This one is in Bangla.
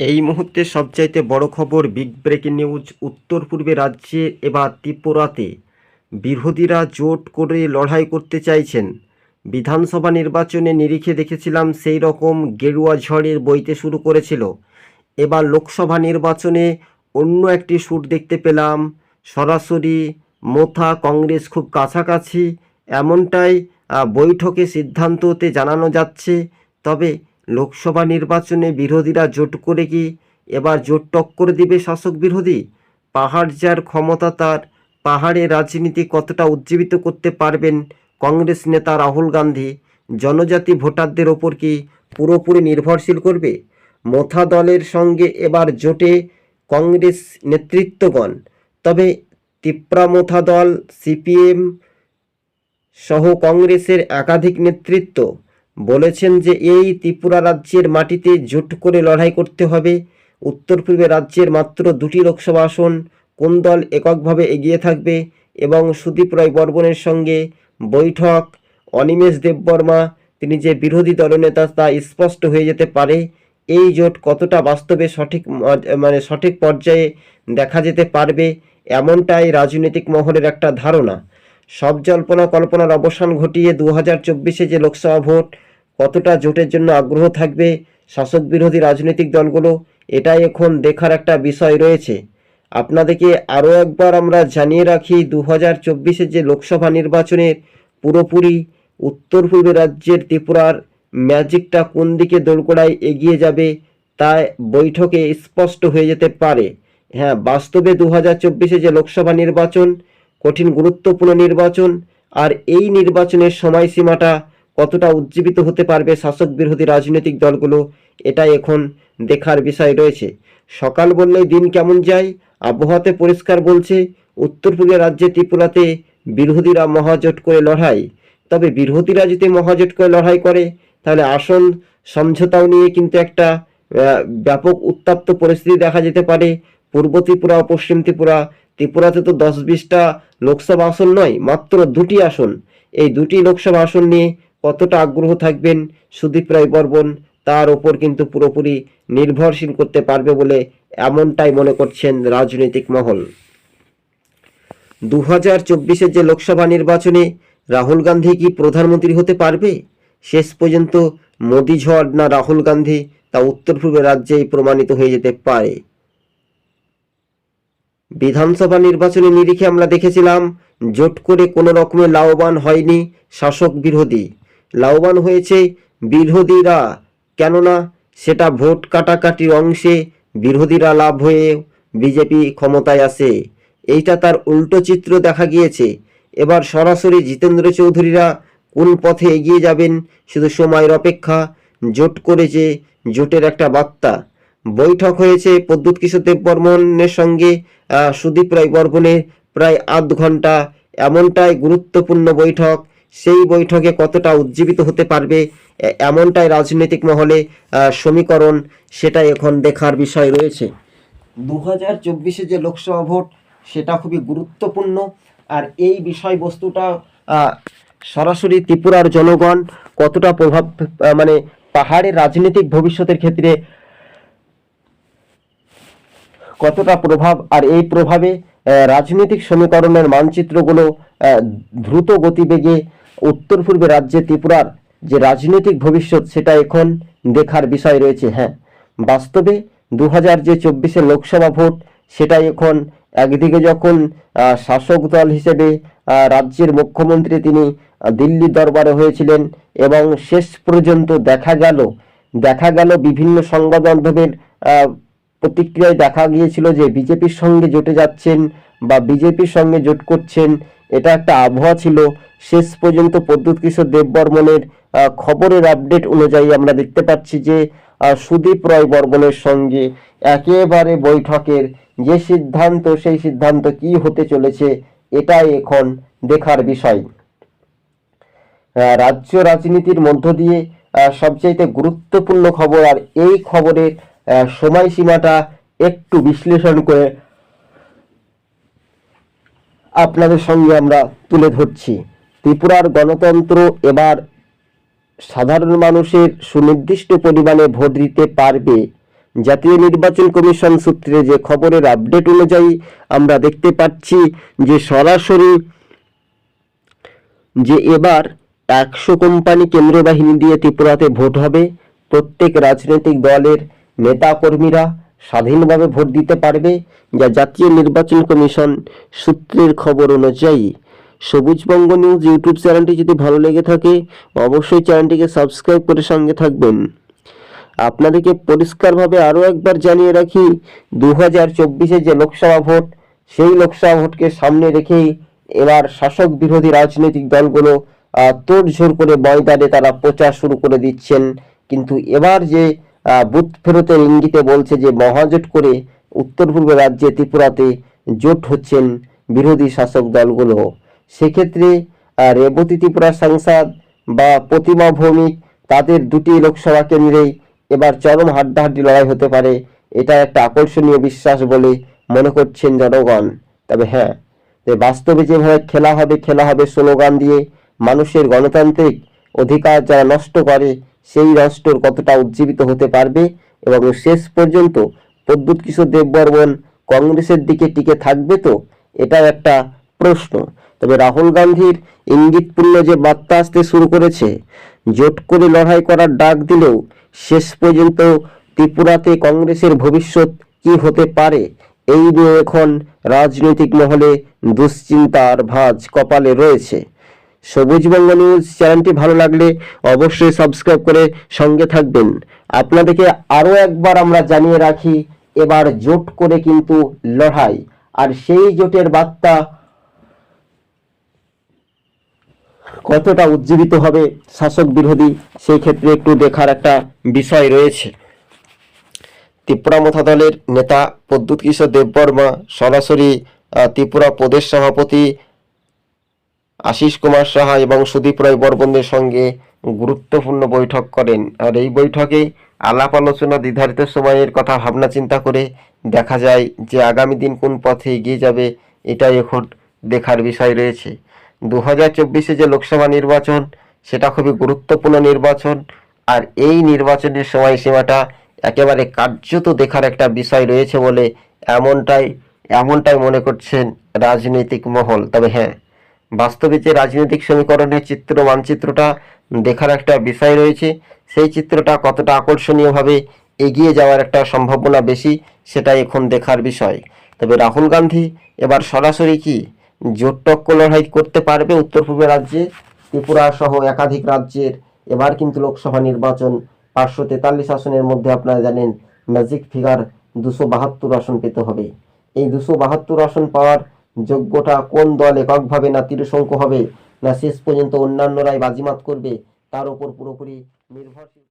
এই মুহূর্তে সবচাইতে বড় খবর বিগ ব্রেকিং নিউজ উত্তর পূর্বে রাজ্যে এবার ত্রিপুরাতে। বিরোধীরা জোট করে লড়াই করতে চাইছেন। বিধানসভা নির্বাচনে নিরিখে দেখেছিলাম সেই রকম গেরুয়া ঝড়ের বইতে শুরু করেছিল। এবার লোকসভা নির্বাচনে অন্য একটি সুর দেখতে পেলাম। সরাসরি মোথা কংগ্রেস খুব কাছাকাছি, এমনটাই বৈঠকে সিদ্ধান্ততে জানানো যাচ্ছে। তবে লোকসভা নির্বাচনে বিরোধীরা জোট করে কি এবার জোট টক্কর দিবে শাসক বিরোধী? পাহাড় যার ক্ষমতা তার, পাহাড়ে রাজনীতি কতটা উজ্জীবিত করতে পারবেন কংগ্রেস নেতা রাহুল গান্ধী? জনজাতি ভোটারদের ওপর কি পুরোপুরি নির্ভরশীল করবে? মোথা দলের সঙ্গে এবার জোটে কংগ্রেস নেতৃত্বগণ। তবে তিপ্রা মোথা দল, সিপিএম সহ কংগ্রেসের একাধিক নেতৃত্ব বলেছেন যে এই ত্রিপুরা রাজ্যের মাটিতে জোট করে লড়াই করতে হবে। উত্তর পূর্বে রাজ্যের মাত্র দুটি লোকসভা আসন কোন দল এককভাবে এগিয়ে থাকবে এবং সুদীপ রায় বর্মনের সঙ্গে বৈঠক, অনিমেষ দেববর্মা, তিনি যে বিরোধী দলনেতা তা স্পষ্ট হয়ে যেতে পারে, এই জোট কতটা বাস্তবে সঠিক মানে সঠিক পর্যায়ে দেখা যেতে পারবে এমনটাই রাজনৈতিক মহলের একটা ধারণা। সব জল্পনা কল্পনার অবসান ঘটিয়ে দু হাজার চব্বিশে যে লোকসভা ভোট কতটা জোটের জন্য আগ্রহ থাকবে শাসক বিরোধী রাজনৈতিক দলগুলো, এটাই এখন দেখার একটা বিষয় রয়েছে। আপনাদেরকে আরও একবার আমরা জানিয়ে রাখি দু হাজার যে লোকসভা নির্বাচনের পুরোপুরি উত্তর পূর্ব রাজ্যের ত্রিপুরার ম্যাজিকটা কোন দিকে দোরগোড়ায় এগিয়ে যাবে, তা বৈঠকে স্পষ্ট হয়ে যেতে পারে। হ্যাঁ বাস্তবে দু হাজার যে লোকসভা নির্বাচন, কঠিন গুরুত্বপূর্ণ নির্বাচন, আর এই নির্বাচনের সময়সীমাটা কতটা উজ্জীবিত হতে পারবে শাসক বিরোধী রাজনৈতিক দলগুলো এটাই এখন দেখার বিষয় রয়েছে। সকাল বললেই দিন কেমন যায়, আবহাওয়াতে পরিষ্কার বলছে উত্তর পূর্ব রাজ্যে ত্রিপুরাতে বিরোধীরা মহাজোট করে লড়াই। তবে বিরোধীরা যদি মহাজোট করে লড়াই করে, তাহলে আসন সমঝোতাও নিয়ে কিন্তু একটা ব্যাপক উত্তপ্ত পরিস্থিতি দেখা যেতে পারে। পূর্ব ত্রিপুরা ও পশ্চিম ত্রিপুরা, ত্রিপুরাতে তো দশ বিশটা লোকসভা আসন নয়, মাত্র দুটি আসন। এই দুটি লোকসভা আসন নিয়ে কতটা আগ্রহ থাকবেন সুদীপ রায় বর্মন, তার ওপর কিন্তু পুরোপুরি নির্ভরশীল করতে পারবে বলে এমনটাই মনে করছেন রাজনৈতিক মহল। দু হাজার চব্বিশের যে লোকসভা নির্বাচনে রাহুল গান্ধী কি প্রধানমন্ত্রী হতে পারবে? শেষ পর্যন্ত মোদি ঝড় না রাহুল গান্ধী, তা উত্তর পূর্ব রাজ্যেই প্রমাণিত হয়ে যেতে পারে। বিধানসভা নির্বাচনের নিরিখে আমরা দেখেছিলাম, জোট করে কোনো রকমে লাভবান হয়নি শাসক বিরোধী। লাভবান হয়েছে বিরোধীরা। কেননা সেটা ভোট কাটাকাটির অংশে বিরোধীরা লাভ হয়ে বিজেপি ক্ষমতায় আসে। এইটা তার উল্টো চিত্র দেখা গিয়েছে। এবার সরাসরি জিতেন্দ্র চৌধুরীরা কোন পথে এগিয়ে যাবেন শুধু সময়ের অপেক্ষা, জোট করেছে জোটের একটা বার্তা। বৈঠক হয়েছে প্রদ্যুৎ কিশোর দেববর্মনের সঙ্গে সুদীপ রায় বর্মনের প্রায় আধ ঘণ্টা এমনটাই গুরুত্বপূর্ণ বৈঠক। সেই বৈঠকে কতটা উজ্জীবিত হতে পারবে এমনটাই রাজনৈতিক মহলে সমীকরণ সেটাই এখন দেখার বিষয় রয়েছে। দু হাজার চব্বিশে যে লোকসভা ভোট, সেটা খুবই গুরুত্বপূর্ণ। আর এই বিষয়বস্তুটা সরাসরি ত্রিপুরার জনগণ কতটা প্রভাব মানে পাহাড়ের রাজনৈতিক ভবিষ্যতের ক্ষেত্রে কতটা প্রভাব আর এই প্রভাবে রাজনৈতিক সমীকরণের মানচিত্রগুলো দ্রুত গতিবেগে উত্তর পূর্বে রাজ্যে ত্রিপুরার যে রাজনৈতিক ভবিষ্যৎ, সেটা এখন দেখার বিষয় রয়েছে। হ্যাঁ বাস্তবে দু হাজার যে চব্বিশে লোকসভা ভোট, সেটাই এখন একদিকে যখন শাসক দল হিসেবে রাজ্যের মুখ্যমন্ত্রী তিনি দিল্লি দরবারে হয়েছিলেন এবং শেষ পর্যন্ত দেখা গেল দেখা গেল বিভিন্ন সংবাদ মাধ্যমের প্রতিক্রিয়ায় দেখা গিয়েছিল যে বিজেপির সঙ্গে জোটে যাচ্ছেন বা বিজেপির সঙ্গে জোট করছেন, এটা একটা আবহাওয়া ছিল। শেষ পর্যন্ত প্রদ্যুৎ কিশোর দেববর্মনের খবরের আপডেট অনুযায়ী আমরা দেখতে পাচ্ছি যে সুদীপ রায় বর্মনের সঙ্গে একেবারে বৈঠকের যে সিদ্ধান্ত, সেই সিদ্ধান্ত কি হতে চলেছে, এটাই এখন দেখার বিষয়। রাজ্য রাজনীতির মধ্য দিয়ে সবচাইতে গুরুত্বপূর্ণ খবর, আর এই খবরের সময়সীমাটা একটু বিশ্লেষণ করে আপনাদের সঙ্গে আমরা তুলে ধরছি। ত্রিপুরার গণতন্ত্র এবার সাধারণ মানুষের সুনির্দিষ্ট পরিমাণে ভোট দিতে পারবে। জাতীয় নির্বাচন কমিশন সূত্রে যে খবরের আপডেট অনুযায়ী আমরা দেখতে পাচ্ছি যে সরাসরি যে এবার একশো কোম্পানি কেন্দ্র বাহিনী দিয়ে ত্রিপুরাতে ভোট হবে, প্রত্যেক রাজনৈতিক দলের নেতা কর্মীরা স্বাধীনভাবে ভোট দিতে পারবে যা জাতীয় নির্বাচন কমিশন সূত্রের খবর অনুযায়ী। সবুজবঙ্গ নিউজ ইউটিউব চ্যানেলটি যদি ভালো লেগে থাকে, অবশ্যই চ্যানেলটিকে সাবস্ক্রাইব করে সঙ্গে থাকবেন। আপনাদেরকে পরিষ্কারভাবে আরও একবার জানিয়ে রাখি দু হাজার চব্বিশে যে লোকসভা ভোট, সেই লোকসভা ভোটকে সামনে রেখেই এবার শাসক বিরোধী রাজনৈতিক দলগুলো তোড়ঝোড় করে ময়দানে তারা প্রচার শুরু করে দিচ্ছেন। কিন্তু এবার যে বুথ ফেরতের ইঙ্গিতে বলছে যে মহাজোট করে উত্তর পূর্ব রাজ্যে ত্রিপুরাতে জোট হচ্ছেন বিরোধী শাসক দলগুলো। সেক্ষেত্রে রেবতী ত্রিপুরা সাংসদ বা প্রতিমা ভৌমিক তাদের দুটি লোকসভা কেন্দ্রেই এবার চরম হাড্ডাহাড্ডি লড়াই হতে পারে। এটা একটা আকর্ষণীয় বিশ্বাস বলে মনে করছেন জনগণ। তবে হ্যাঁ বাস্তবে যেভাবে খেলা হবে খেলা হবে স্লোগান দিয়ে মানুষের গণতান্ত্রিক অধিকার যারা নষ্ট করে সেই রাষ্ট্র কতটা উজ্জীবিত হতে পারবে এবং শেষ পর্যন্ত প্রদ্যুৎ কিশোর দেববর্মন কংগ্রেসের দিকে টিকে থাকবে তো? এটাও একটা প্রশ্ন। তবে রাহুল গান্ধীর ইঙ্গিতপূর্ণ যে বার্তা আসতে শুরু করেছে, জোট করে লড়াই করার ডাক দিলেও শেষ পর্যন্ত ত্রিপুরাতে কংগ্রেসের ভবিষ্যৎ কি হতে পারে, এই নিয়ে এখন রাজনৈতিক মহলে দুশ্চিন্তার ভাঁজ কপালে রয়েছে। সবুজবঙ্গ নিউজ চ্যানেলটি ভালো লাগলে অবশ্যই সাবস্ক্রাইব করে সঙ্গে থাকবেন। আপনাদেরকে আরও একবার আমরা জানিয়ে রাখি, এবার জোট করে কিন্তু লড়াই। আর সেই জোটের বার্তা কতটা উজ্জীবিত হবে শাসক বিরোধী, সেই ক্ষেত্রে একটু দেখার একটা বিষয় রয়েছে। ত্রিপুরা মথা দলের নেতা প্রদ্যুৎ কিশোর দেববর্মা সরাসরি ত্রিপুরা প্রদেশ সভাপতি আশিস কুমার সাহা এবং সুদীপ রায় বর্মনদের সঙ্গে গুরুত্বপূর্ণ বৈঠক করেন। আর এই বৈঠকে আলাপ আলোচনা নির্ধারিত সময়ের কথা ভাবনা চিন্তা করে দেখা যায় যে আগামী দিন কোন পথে এগিয়ে যাবে এটাই এখন দেখার বিষয় রয়েছে। দু হাজার চব্বিশে যে লোকসভা নির্বাচন, সেটা খুবই গুরুত্বপূর্ণ নির্বাচন। আর এই নির্বাচনের সময়সীমাটা একেবারে কার্যত দেখার একটা বিষয় রয়েছে বলে এমনটাই এমনটাই মনে করছেন রাজনৈতিক মহল। তবে হ্যাঁ বাস্তবে যে রাজনৈতিক সমীকরণের চিত্র, মানচিত্রটা দেখার একটা বিষয় রয়েছে, সেই চিত্রটা কতটা আকর্ষণীয়ভাবে এগিয়ে যাওয়ার একটা সম্ভাবনা বেশি, সেটাই এখন দেখার বিষয়। তবে রাহুল গান্ধী এবার সরাসরি কি জোট টক্কর লড়াই করতে পারবে উত্তর পূর্ব রাজ্যে? ত্রিপুরা সহ একাধিক রাজ্যের এবার কিন্তু লোকসভা নির্বাচন পাঁচশো তেতাল্লিশ আসনের মধ্যে আপনারা জানেন ম্যাজিক ফিগার দুশো বাহাত্তর আসন পেতে হবে। এই দুশো বাহাত্তর আসন পাওয়ার যোগ্যটা কোন দল এককভাবে না তিরসংখ্য হবে? না শেষ পর্যন্ত অন্যান্যরাই বাজিমাত করবে? তার উপর পুরোপুরি নির্ভরশীল।